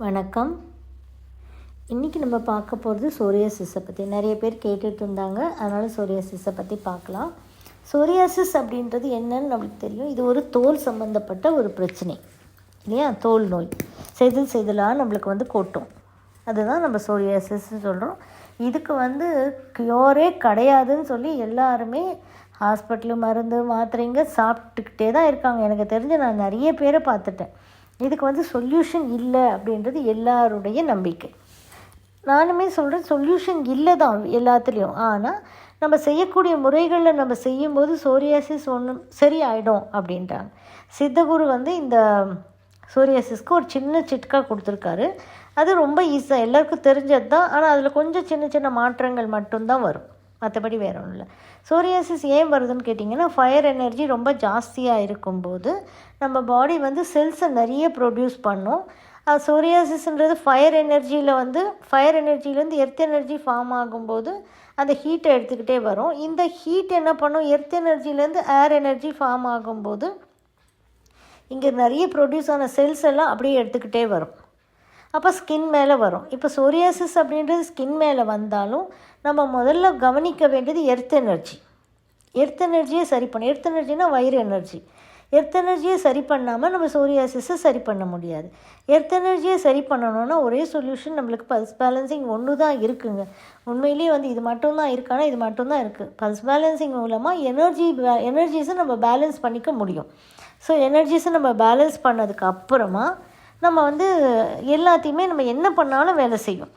வணக்கம். இன்றைக்கி நம்ம பார்க்க போகிறது சோரியாசிஸை பற்றி நிறைய பேர் கேட்டுட்டு இருந்தாங்க. அதனால் சோரியாசிஸை பற்றி பார்க்கலாம். சோரியாசிஸ் அப்படின்றது என்னன்னு நம்மளுக்கு தெரியும். இது ஒரு தோல் சம்மந்தப்பட்ட ஒரு பிரச்சனை. இல்லையா? தோல் நோய். செதில் செதிலாக நம்மளுக்கு வந்து கொட்டும். அதுதான் நம்ம சோரியாசிஸ்ன்னு சொல்கிறோம் இதுக்கு வந்து க்யூரே கிடையாதுன்னு சொல்லி எல்லாருமே ஹாஸ்பிட்டலு மருந்து மாத்திரைங்க சாப்பிட்டுக்கிட்டே தான் இருக்காங்க. எனக்கு தெரிஞ்சு நான் நிறைய பேரை பார்த்துட்டேன். இதுக்கு வந்து சொல்யூஷன் இல்லை அப்படின்றது எல்லாருடைய நம்பிக்கை. நானுமே சொல்கிறேன் சொல்யூஷன் இல்லை தான் எல்லாத்துலேயும். ஆனால் நம்ம செய்யக்கூடிய முறைகளில் நம்ம செய்யும்போது சோரியாசிஸ் ஒன்றும் சரியாயிடும் அப்படின்றாங்க. சித்தகுரு வந்து இந்த சோரியாசிஸ்க்கு ஒரு சின்ன சிட்கா கொடுத்துருக்காரு. அது ரொம்ப ஈஸியாக எல்லாருக்கும் தெரிஞ்சது தான் ஆனால் அதில் கொஞ்சம் சின்ன சின்ன மாற்றங்கள் மட்டும்தான் வரும். மற்றபடி வேற ஒன்றும் இல்லை சோரியாசிஸ் ஏன் வருதுன்னு கேட்டிங்கன்னா ஃபயர் எனர்ஜி ரொம்ப ஜாஸ்தியாக இருக்கும்போது நம்ம பாடி வந்து செல்ஸை நிறைய ப்ரொடியூஸ் பண்ணும். சோரியாசிஸ்ன்றது ஃபயர் எனர்ஜியில் வந்து ஃபயர் எனர்ஜிலேருந்து எர்த் எனர்ஜி ஃபார்ம் ஆகும்போது அந்த ஹீட்டை எடுத்துக்கிட்டே வரும். இந்த ஹீட் என்ன பண்ணும்? எர்த் எனர்ஜிலேருந்து ஏர் எனர்ஜி ஃபார்ம் ஆகும்போது இங்கே நிறைய ப்ரொடியூஸ் ஆன செல்ஸ் எல்லாம் அப்படியே எடுத்துக்கிட்டே வரும். அப்போ ஸ்கின் மேலே வரும். இப்போ சோரியாசிஸ் அப்படின்றது ஸ்கின் மேலே வந்தாலும் நம்ம முதல்ல கவனிக்க வேண்டியது எர்த் எனர்ஜி எர்த் எனர்ஜியை சரி பண்ண எர்த் எனர்ஜினா வயிறு எனர்ஜி எர்த் எனர்ஜியை சரி பண்ணாமல் நம்ம சோரியாசிஸை சரி பண்ண முடியாது. எர்த் எனர்ஜியை சரி பண்ணணும்னா ஒரே சொல்யூஷன் நம்மளுக்கு பல்ஸ் பேலன்சிங் ஒன்று தான் இருக்குங்க. உண்மையிலேயே வந்து இது மட்டும்தான் இருக்கானா இது மட்டும்தான் இருக்குது பல்ஸ் பேலன்சிங் மூலமாக எனர்ஜி எனர்ஜிஸை நம்ம பேலன்ஸ் பண்ணிக்க முடியும். ஸோ எனர்ஜிஸை நம்ம பேலன்ஸ் பண்ணதுக்கு அப்புறமா நம்ம வந்து எல்லாத்தையுமே நம்ம என்ன பண்ணாலும் வேலை செய்யும்.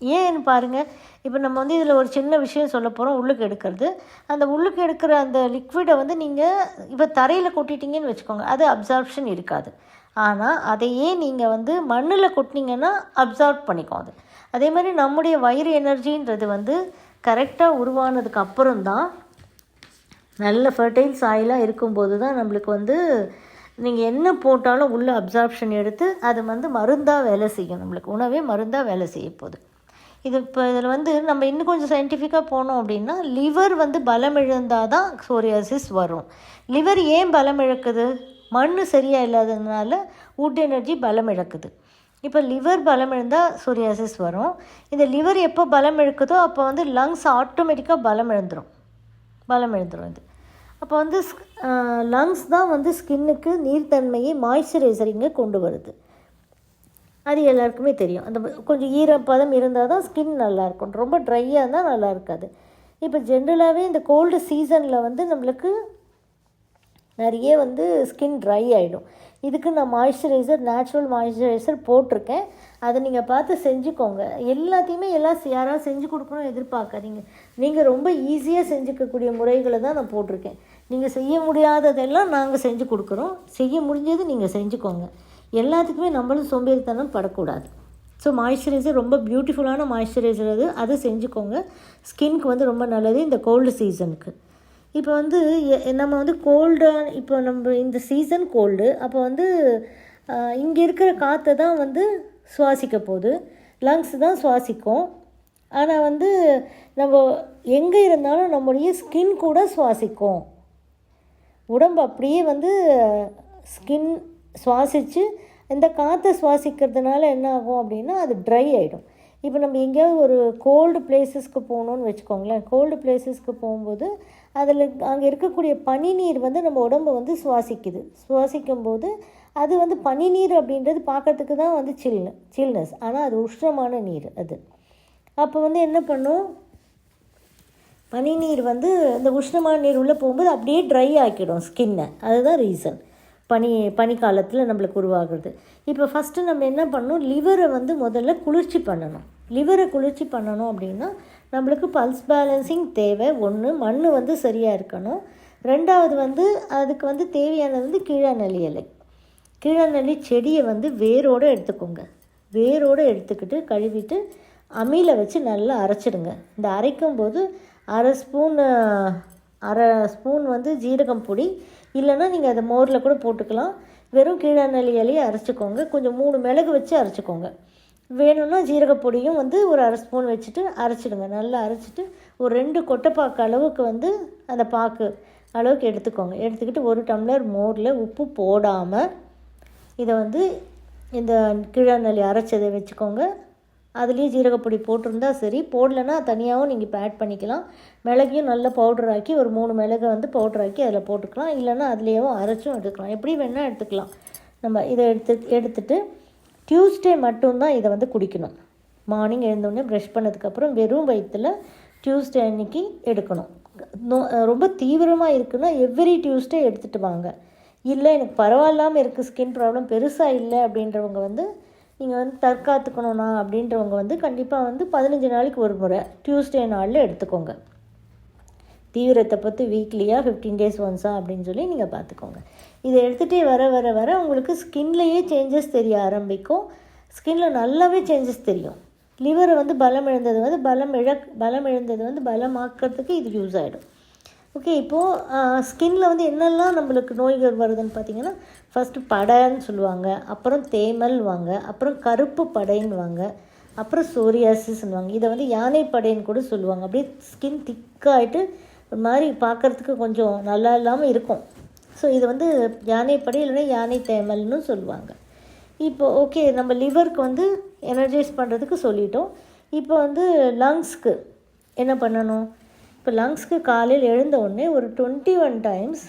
ஏன்னு பாருங்கள் இப்போ நம்ம வந்து இதில் ஒரு சின்ன விஷயம் சொல்ல போகிறோம் உள்ளுக்கு எடுக்கிறது. அந்த உள்ளுக்கு எடுக்கிற அந்த லிக்விடை வந்து நீங்கள் இப்போ தரையில் கொட்டிட்டீங்கன்னு வச்சுக்கோங்க அது அப்சார்ப்ஷன் இருக்காது. ஆனால் அதையே நீங்கள் வந்து மண்ணில் கொட்டினீங்கன்னா அப்சார்ப் பண்ணிக்கும் அது. அதே மாதிரி நம்முடைய வயிறு எனர்ஜின்றது வந்து கரெக்டாக உருவானதுக்கு அப்புறம் தான் நல்ல ஃபர்டைல் சாயிலாக இருக்கும்போது தான் நம்மளுக்கு வந்து நீங்கள் என்ன போட்டாலும் உள்ள அப்சார்ப்ஷன் எடுத்து அது வந்து மருந்தாக வேலை செய்யும் நம்மளுக்கு. உணவே மருந்தாக வேலை செய்ய போகுது. இது இப்போ இதில் வந்து நம்ம இன்னும் கொஞ்சம் சயின்டிஃபிக்காக போனோம் அப்படின்னா லிவர் வந்து பலம் இழந்தால் தான் சோரியாசிஸ் வரும். லிவர் ஏன் பலம் இழக்குது? மண் சரியாக இல்லாததுனால உட் எனர்ஜி பலம் இழக்குது. இப்போ லிவர் பலம் இழந்தால் சோரியாசிஸ் வரும். இந்த லிவர் எப்போ பலம் இழக்குதோ அப்போ வந்து லங்ஸ் ஆட்டோமேட்டிக்காக பலம் இழந்துடும் பலம் இழந்துடும் இது. அப்போ வந்து லங்ஸ் தான் வந்து ஸ்கின்னுக்கு நீர்த்தன்மையை மாய்ஸ்சரைசரிங்க கொண்டு வருது. அது எல்லாருக்குமே தெரியும். அந்த கொஞ்சம் ஈரப்பதம் இருந்தால் தான் ஸ்கின் நல்லாயிருக்கும் ரொம்ப ட்ரையாக இருந்தால் நல்லா இருக்காது. இப்போ ஜென்ரலாகவே இந்த கோல்டு சீசனில் வந்து நம்மளுக்கு நிறைய வந்து ஸ்கின் ட்ரை ஆகிடும் இதுக்கு நான் மாய்ஸ்சரைசர் நேச்சுரல் மாய்ஸ்சரைசர் போட்டிருக்கேன். அதை நீங்கள் பார்த்து செஞ்சுக்கோங்க. எல்லாத்தையுமே எல்லாம் யாராவது செஞ்சு கொடுக்கணும் எதிர்பார்க்காதீங்க. நீங்கள் ரொம்ப ஈஸியாக செஞ்சுக்கக்கூடிய முறைகளை தான் நான் போட்டிருக்கேன். நீங்கள் செய்ய முடியாததெல்லாம் நாங்கள் செஞ்சு கொடுக்குறோம். செய்ய முடிஞ்சது நீங்கள் செஞ்சுக்கோங்க. எல்லாத்துக்குமே நம்மளும் சோம்பேறித்தனம் படக்கூடாது. ஸோ மாய்ஸ்சரைசர் ரொம்ப பியூட்டிஃபுல்லான மாய்ஸ்சரைசர் அது. அதை செஞ்சுக்கோங்க. ஸ்கின்க்கு வந்து ரொம்ப நல்லது இந்த கோல்டு சீசனுக்கு இப்போ வந்து நம்ம வந்து கோல்டாக இப்போ நம்ம இந்த சீசன் கோல்டு அப்போ வந்து இங்கே இருக்கிற காற்றை தான் வந்து சுவாசிக்க போகுது. லங்ஸ் தான் சுவாசிக்கும். ஆனால் வந்து நம்ம எங்கே இருந்தாலும் நம்முடைய ஸ்கின் கூட சுவாசிக்கும். உடம்பு அப்படியே வந்து ஸ்கின் சுவாசித்து இந்த காற்றை சுவாசிக்கிறதுனால என்ன ஆகும் அப்படின்னா அது ட்ரை ஆகிடும் இப்போ நம்ம எங்கேயாவது ஒரு கோல்டு பிளேசஸ்க்கு போகணுன்னு வச்சுக்கோங்களேன். கோல்டு பிளேசஸ்க்கு போகும்போது அதில் அங்கே இருக்கக்கூடிய பனி நீர் வந்து நம்ம உடம்பை வந்து சுவாசிக்குது. சுவாசிக்கும் போது அது வந்து பனிநீர் அப்படின்றது பார்க்கறதுக்கு தான் வந்து சில்னு சில்னஸ் ஆனால் அது உஷ்ணமான நீர் அது. அப்போ வந்து என்ன பண்ணும்? பனிநீர் வந்து இந்த உஷ்ணமான நீர் உள்ளே போகும்போது அப்படியே ட்ரை ஆக்கிடும் ஸ்கின்னை அதுதான் ரீசன் பனி பனிக்காலத்தில் நம்மளுக்கு உருவாகிறது. இப்போ ஃபஸ்ட்டு நம்ம என்ன பண்ணணும்? லிவரை வந்து முதல்ல குளிர்ச்சி பண்ணணும். லிவரை குளிர்ச்சி பண்ணணும் அப்படின்னா நம்மளுக்கு பல்ஸ் பேலன்சிங் தேவை. ஒன்று மண் வந்து சரியாக இருக்கணும். ரெண்டாவது வந்து அதுக்கு வந்து தேவையானது வந்து கீழநெல்லி இலை. கீழநெல்லி செடியை வந்து வேரோடு எடுத்துக்கோங்க. வேரோடு எடுத்துக்கிட்டு கழுவிட்டு அம்மியில் வச்சு நல்லா அரைச்சிடுங்க. இந்த அரைக்கும் போது அரை ஸ்பூன் அரை ஸ்பூன் வந்து ஜீரகம் பொடி. இல்லைன்னா நீங்கள் அதை மோரில் கூட போட்டுக்கலாம். வெறும் கீழாநெல்லி இலையை அரைச்சிக்கோங்க. கொஞ்சம் மூணு மிளகு வச்சு அரைச்சிக்கோங்க. வேணும்னா ஜீரகப்பொடியும் வந்து ஒரு அரை ஸ்பூன் வச்சுட்டு அரைச்சிடுங்க. நல்லா அரைச்சிட்டு ஒரு ரெண்டு கொட்டைப்பாக்கு அளவுக்கு வந்து அந்த பாக்கு அளவுக்கு எடுத்துக்கோங்க. எடுத்துக்கிட்டு ஒரு டம்ளர் மோரில் உப்பு போடாமல் இதை வந்து இந்த கீழாநெல்லி அரைச்சதை வச்சுக்கோங்க. அதுலேயும் ஜீரகப்பொடி போட்டிருந்தா சரி. போடலைன்னா தனியாகவும் நீங்கள் இப்போ ஆட் பண்ணிக்கலாம். மிளகையும் நல்லா பவுடர் ஆக்கி ஒரு மூணு மிளகை வந்து பவுடர் ஆக்கி அதில் போட்டுக்கலாம். இல்லைன்னா அதுலேயும் அரைச்சும் எடுத்துக்கலாம் எப்படி வேணால் எடுத்துக்கலாம். நம்ம இதை எடுத்து எடுத்துட்டு டியூஸ்டே மட்டும்தான் இதை வந்து குடிக்கணும். மார்னிங் எழுந்தோடனே ப்ரஷ் பண்ணதுக்கப்புறம் வெறும் வயிற்றில் டியூஸ்டே அன்னைக்கு எடுக்கணும். ரொம்ப தீவிரமாக இருக்குன்னா எவ்ரி டியூஸ்டே எடுத்துகிட்டு வாங்க. இல்லை எனக்கு பரவாயில்லாமல் இருக்குது ஸ்கின் ப்ராப்ளம் பெருசாக இல்லை அப்படின்றவங்க வந்து நீங்கள் வந்து தற்காத்துக்கணும்னா அப்படின்றவங்க வந்து கண்டிப்பாக வந்து பதினஞ்சு நாளைக்கு ஒரு முறை டியூஸ்டே நாளில் எடுத்துக்கோங்க. தீவிரத்தை பற்றி வீக்லியாக ஃபிஃப்டீன் டேஸ் ஒன்ஸா அப்படின்னு சொல்லி நீங்கள் பார்த்துக்கோங்க இதை எடுத்துகிட்டே வர வர வர உங்களுக்கு ஸ்கின்லேயே சேஞ்சஸ் தெரிய ஆரம்பிக்கும். ஸ்கின்ல நல்லாவே சேஞ்சஸ் தெரியும். லிவரை வந்து பலம் இழந்தது வந்து பலம் இழ பலம் இழந்தது வந்து பலமாக்கிறதுக்கு இது யூஸ் ஆகிடும் ஓகே இப்போது ஸ்கின்ல வந்து என்னெல்லாம் நம்மளுக்கு நோய்கள் வருதுன்னு பார்த்தீங்கன்னா ஃபஸ்ட்டு படைன்னு சொல்லுவாங்க அப்புறம் தேமல்வாங்க அப்புறம் கருப்பு படைன்னுவாங்க அப்புறம் சோரியாசிஸ்ன்னுவாங்க இதை வந்து யானை படைன்னு கூட சொல்லுவாங்க. அப்படியே ஸ்கின் திக்காயிட்டு ஒரு மாதிரி பார்க்குறதுக்கு கொஞ்சம் நல்லா இல்லாமல் இருக்கும். ஸோ இது வந்து யானை படை இல்லைன்னா யானை தேமல்னு சொல்லுவாங்க. இப்போ ஓகே நம்ம லிவருக்கு வந்து எனர்ஜைஸ் பண்ணுறதுக்கு சொல்லிட்டோம். இப்போ வந்து லங்ஸ்க்கு என்ன பண்ணணும்? இப்போ லங்ஸ்க்கு காலையில் எழுந்த உடனே ஒரு டுவெண்ட்டி ஒன் டைம்ஸ்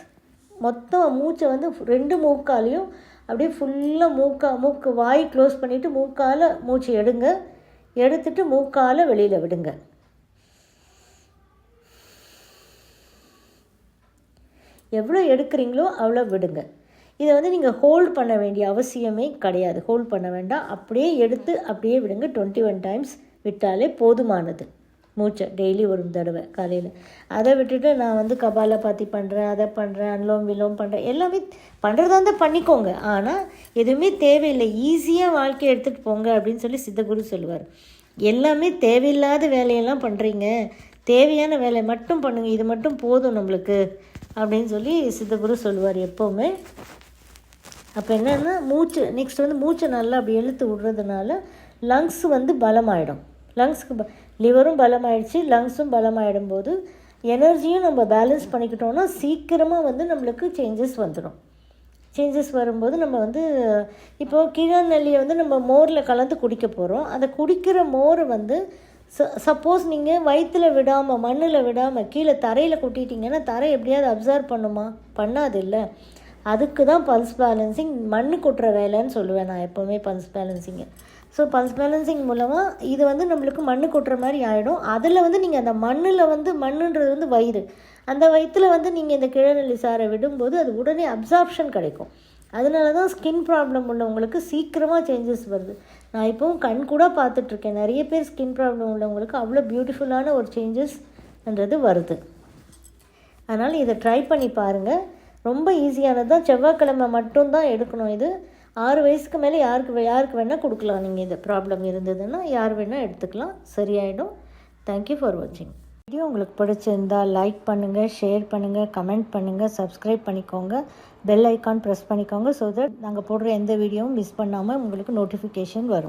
மொத்தம் மூச்சை வந்து ரெண்டு மூக்காலையும் அப்படியே ஃபுல்லாக மூக்கா மூக்கு வாய் க்ளோஸ் பண்ணிவிட்டு மூக்கால் மூச்சு எடுங்க. எடுத்துட்டு மூக்கால் வெளியில் விடுங்க. எவ்வளோ எடுக்கிறீங்களோ அவ்வளோ விடுங்க. இதை வந்து நீங்கள் ஹோல்ட் பண்ண வேண்டிய அவசியமே கிடையாது. ஹோல்ட் பண்ண வேண்டாம். அப்படியே எடுத்து அப்படியே விடுங்க. டுவெண்ட்டி ஒன் டைம்ஸ் விட்டாலே போதுமானது. மூச்சை டெய்லி ஒரு தடவை காலையில். அதை விட்டுட்டு நான் வந்து கபால பாத்தி பண்ணுறேன் அதை பண்ணுறேன் அன்லோம் விலோம் பண்ணுறேன் எல்லாமே பண்ணுறதா இருந்தால் பண்ணிக்கோங்க. ஆனால் எதுவுமே தேவையில்லை. ஈஸியாக வாழ்க்கையை எடுத்துகிட்டு போங்க அப்படின்னு சொல்லி சித்தகுரு சொல்லுவார். எல்லாமே தேவையில்லாத வேலையெல்லாம் பண்ணுறீங்க தேவையான வேலை மட்டும் பண்ணுங்கள் இது மட்டும் போதும் நம்மளுக்கு அப்படின்னு சொல்லி சித்தகுரு சொல்லுவார் எப்போவுமே. அப்போ என்னென்னா மூச்சு நெக்ஸ்ட் வந்து மூச்சை நல்லா அப்படி இழுத்து விடுறதுனால லங்ஸ் வந்து பலமாயிடும். லங்ஸ்க்கு ப லிவரும் பலமாயிடுச்சு லங்ஸும் பலமாயிடும் போது எனர்ஜியும் நம்ம பேலன்ஸ் பண்ணிக்கிட்டோம்னா சீக்கிரமாக வந்து நம்மளுக்கு சேஞ்சஸ் வந்துடும் சேஞ்சஸ் வரும்போது நம்ம வந்து இப்போது கீழநெல்லியை வந்து நம்ம மோரில் கலந்து குடிக்க போகிறோம் அந்த குடிக்கிற மோரை வந்து ச சப்போஸ் நீங்கள் வயிற்றில் விடாமல் மண்ணில் விடாமல் கீழே தரையில் கொட்டிட்டீங்கன்னா தரை எப்படியாவது அப்சர்வ் பண்ணுமா? பண்ணாது இல்லை. அதுக்கு தான் பல்ஸ் பேலன்சிங் மண் கொட்டுற வேலைன்னு சொல்லுவேன் நான் எப்போவுமே pulse balancing so pulse balancing மூலமாக இது வந்து நம்மளுக்கு மண் கொட்டுற மாதிரி ஆகிடும் அதில் வந்து நீங்கள் அந்த மண்ணில் வந்து மண்ணுன்றது வந்து வயிறு. அந்த வயிற்றில் வந்து நீங்கள் இந்த கிழநெல்லி சாரை விடும்போது அது உடனே அப்சார்ப்ஷன் கிடைக்கும். அதனால தான் ஸ்கின் ப்ராப்ளம் உள்ளவங்களுக்கு சீக்கிரமாக சேஞ்சஸ் வருது. நான் இப்போவும் கண் கூட பார்த்துட்ருக்கேன். நிறைய பேர் ஸ்கின் ப்ராப்ளம் உள்ளவங்களுக்கு அவ்வளோ பியூட்டிஃபுல்லான ஒரு சேஞ்சஸ்ன்றது வருது. அதனால் இதை ட்ரை பண்ணி பாருங்கள் ரொம்ப ஈஸியானது தான். செவ்வாய்க்கிழமை மட்டும்தான் எடுக்கணும் இது. ஆறு வயசுக்கு மேலே யாருக்கு யாருக்கு வேணால் கொடுக்கலாம். நீங்கள் இது ப்ராப்ளம் இருந்ததுன்னா யார் வேணால் எடுத்துக்கலாம். சரியாயிடும். தேங்க்யூ ஃபார் வாட்சிங் வீடியோ உங்களுக்கு பிடிச்சிருந்தா லைக் பண்ணுங்கள் ஷேர் பண்ணுங்கள் கமெண்ட் பண்ணுங்கள் சப்ஸ்கிரைப் பண்ணிக்கோங்க. பெல் ஐக்கான் ப்ரெஸ் பண்ணிக்கோங்க ஸோ தட் நாங்கள் போடுற எந்த வீடியோவும் மிஸ் பண்ணாமல் உங்களுக்கு நோட்டிஃபிகேஷன் வரும்.